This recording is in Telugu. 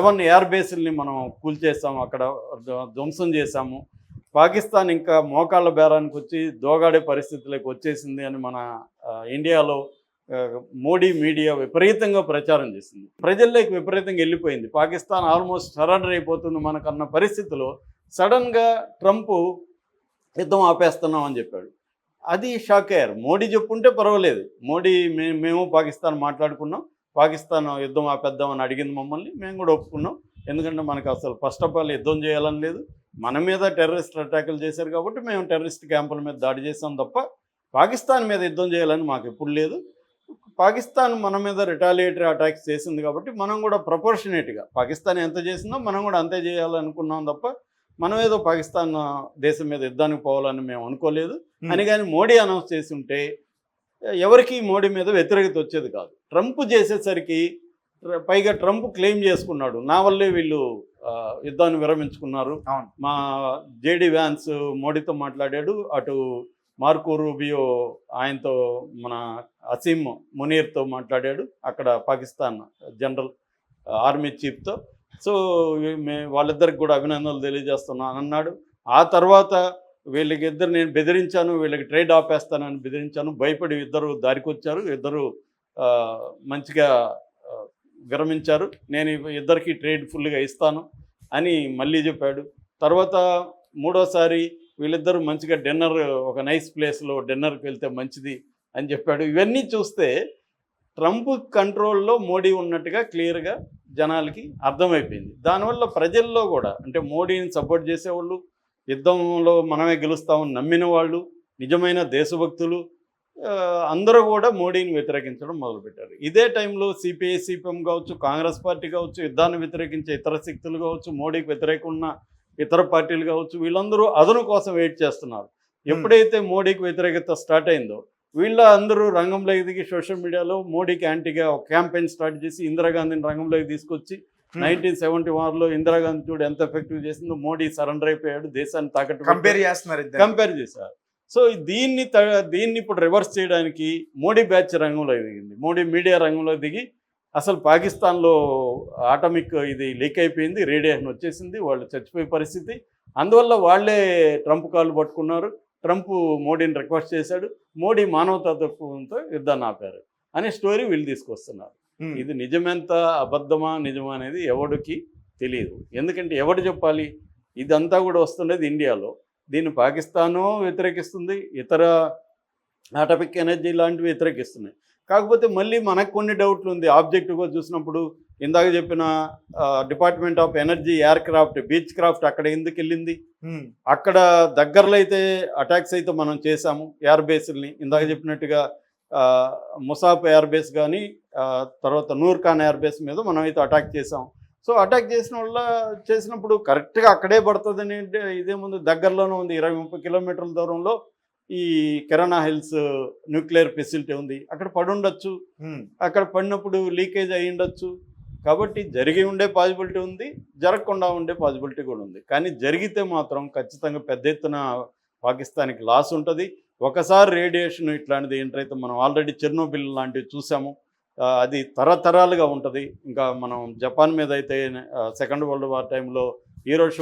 సెవెన్ ఎయిర్ బేస్ల్ని మనం కూల్చేసాము అక్కడ ధ్వంసం చేశాము. పాకిస్తాన్ ఇంకా మోకాళ్ళ బేరానికి వచ్చి దోగాడే పరిస్థితులకు వచ్చేసింది అని మన ఇండియాలో మోడీ మీడియా విపరీతంగా ప్రచారం చేసింది. ప్రజల్లోకి విపరీతంగా వెళ్ళిపోయింది. పాకిస్తాన్ ఆల్మోస్ట్ సరెండర్ అయిపోతుంది మనకన్న పరిస్థితిలో సడన్గా ట్రంప్ యుద్ధం ఆపేస్తున్నాం అని చెప్పాడు. అది షాక్ అయ్యారు. మోడీ చెప్పుంటే పర్వాలేదు. మోడీ మే మేము పాకిస్తాన్ మాట్లాడుకున్నాం. పాకిస్తాన్ యుద్ధం ఆపేద్దామని అడిగింది మమ్మల్ని. మేము కూడా ఒప్పుకున్నాం. ఎందుకంటే మనకు అసలు ఫస్ట్ ఆఫ్ ఆల్ యుద్ధం చేయాలని లేదు. మన మీద టెర్రరిస్ట్ అటాకులు చేశారు కాబట్టి మేము టెర్రరిస్ట్ క్యాంపుల మీద దాడి చేసాం తప్ప పాకిస్తాన్ మీద యుద్ధం చేయాలని మాకు ఎప్పుడు లేదు. పాకిస్తాన్ మన మీద రిటాలియేటరీ అటాక్స్ చేసింది కాబట్టి మనం కూడా ప్రపోర్షనేట్గా పాకిస్తాన్ ఎంత చేసిందో మనం కూడా అంతే చేయాలనుకున్నాం తప్ప మనం ఏదో పాకిస్తాన్ ఆ, దేశం మీద యుద్ధానికి పోవాలని మేము అనుకోలేదు. అని కానీ మోడీ అనౌన్స్ చేసి ఉంటే ఎవరికి మోడీ మీద వ్యతిరేకత వచ్చేది కాదు. ట్రంప్ చేసేసరికి పైగా ట్రంప్ క్లెయిమ్ చేసుకున్నాడు. నా వల్లే వీళ్ళు యుద్ధాన్ని విరమించుకున్నారు. మా జేడి వ్యాన్స్ మోడీతో మాట్లాడాడు. అటు మార్కో రూబియో ఆయనతో మన అసీం మునీర్తో మాట్లాడాడు. అక్కడ పాకిస్తాన్ జనరల్ ఆర్మీ చీఫ్తో. సో మే వాళ్ళిద్దరికి కూడా అభినందనలు తెలియజేస్తున్నాను అన్నాడు. ఆ తర్వాత వీళ్ళకి ఇద్దరు నేను బెదిరించాను వీళ్ళకి ట్రేడ్ ఆపేస్తానని బెదిరించాను. భయపడి ఇద్దరు దారికొచ్చారు. ఇద్దరు మంచిగా విరమించారు. నేను ఇద్దరికి ట్రేడ్ ఫుల్గా ఇస్తాను అని మళ్ళీ చెప్పాడు. తర్వాత మూడోసారి వీళ్ళిద్దరూ మంచిగా డిన్నర్ ఒక నైస్ ప్లేస్లో డిన్నర్కి వెళ్తే మంచిది అని చెప్పాడు. ఇవన్నీ చూస్తే ట్రంప్ కంట్రోల్లో మోడీ ఉన్నట్టుగా క్లియర్గా జనాలకి అర్థమైపోయింది. దానివల్ల ప్రజల్లో కూడా అంటే మోడీని సపోర్ట్ చేసేవాళ్ళు యుద్ధంలో మనమే గెలుస్తామని నమ్మిన వాళ్ళు నిజమైన దేశభక్తులు అందరూ కూడా మోడీని వ్యతిరేకించడం మొదలుపెట్టారు. ఇదే టైంలో సిపిఐ సిపిఎం కావచ్చు కాంగ్రెస్ పార్టీ కావచ్చు యుద్ధాన్ని వ్యతిరేకించే ఇతర శక్తులు కావచ్చు మోడీకి వ్యతిరేక ఉన్న ఇతర పార్టీలు కావచ్చు వీళ్ళందరూ అదను కోసం వెయిట్ చేస్తున్నారు. ఎప్పుడైతే మోడీకి వ్యతిరేకత స్టార్ట్ అయిందో వీళ్ళ అందరూ రంగంలోకి దిగి సోషల్ మీడియాలో మోడీకి యాంటీగా ఒక క్యాంపెయిన్ స్టార్ట్ చేసి ఇందిరాగాంధీని రంగంలోకి తీసుకొచ్చి నైన్టీన్ సెవెంటీ వన్లో ఇందిరాగాంధీ చూడు ఎంత ఎఫెక్టివ్ చేసిందో మోడీ సరెండర్ అయిపోయాడు దేశాన్ని తాకట్టు కంపేర్ చేస్తున్నారు కంపేర్ చేశారు. సో దీన్ని త- దీన్ని ఇప్పుడు రివర్స్ చేయడానికి మోడీ బ్యాచ్ రంగంలో దిగింది. మోడీ మీడియా రంగంలో దిగి అసలు పాకిస్తాన్లో ఆటమిక్ ఇది లీక్ అయిపోయింది రేడియేషన్ వచ్చేసింది వాళ్ళు చచ్చిపోయే పరిస్థితి. అందువల్ల వాళ్ళే ట్రంప్ కాళ్ళు పట్టుకున్నారు. ట్రంప్ మోడీని రిక్వెస్ట్ చేశాడు. మోడీ మానవతా తత్వంతో యుద్ధాన్ని ఆపారు అనే స్టోరీ వీళ్ళు తీసుకొస్తున్నారు. ఇది నిజమెంత అబద్ధమా నిజమా అనేది ఎవడికి తెలియదు ఎందుకంటే ఎవడు చెప్పాలి? ఇదంతా కూడా వస్తుండేది ఇండియాలో. దీన్ని పాకిస్తాను వ్యతిరేకిస్తుంది ఇతర ఆటమిక్ ఎనర్జీ లాంటివి వ్యతిరేకిస్తున్నాయి. కాకపోతే మళ్ళీ మనకు కొన్ని డౌట్లు ఉంది. ఆబ్జెక్టివ్గా చూసినప్పుడు ఇందాక చెప్పిన department of energy aircraft Beechcraft అక్కడ ఎందుకు వెళ్ళింది. అక్కడ దగ్గరలో అయితే అటాక్స్ అయితే మనం చేసాము ఎయిర్ బేస్ని ఇందాక చెప్పినట్టుగా ముసాఫ్ ఎయిర్ బేస్ కానీ తర్వాత నూర్ ఖాన్ ఎయిర్ బేస్ మీద మనం అయితే అటాక్ చేసాం సో అటాక్ చేసిన వల్ల చేసినప్పుడు కరెక్ట్గా అక్కడే పడుతుందని అంటే ఇదేముంది దగ్గరలోనే ఉంది. ఇరవై ముప్పై కిలోమీటర్ల దూరంలో ఈ కిరాణా హిల్స్ న్యూక్లియర్ ఫెసిలిటీ ఉంది. అక్కడ పడి ఉండొచ్చు. అక్కడ పడినప్పుడు లీకేజ్ అయి ఉండొచ్చు. కాబట్టి జరిగి ఉండే పాసిబిలిటీ ఉంది. జరగకుండా ఉండే పాసిబిలిటీ కూడా ఉంది. కానీ జరిగితే మాత్రం ఖచ్చితంగా పెద్ద ఎత్తున పాకిస్తాన్కి లాస్ ఉంటుంది. ఒకసారి రేడియేషన్ ఇట్లాంటిది ఏంటైతే మనం ఆల్రెడీ చెర్నోబిల్ లాంటివి చూసాము. అది తరతరాలుగా ఉంటుంది. ఇంకా మనం జపాన్ మీద అయితే సెకండ్ వరల్డ్ వార్ టైంలో ఈరోజు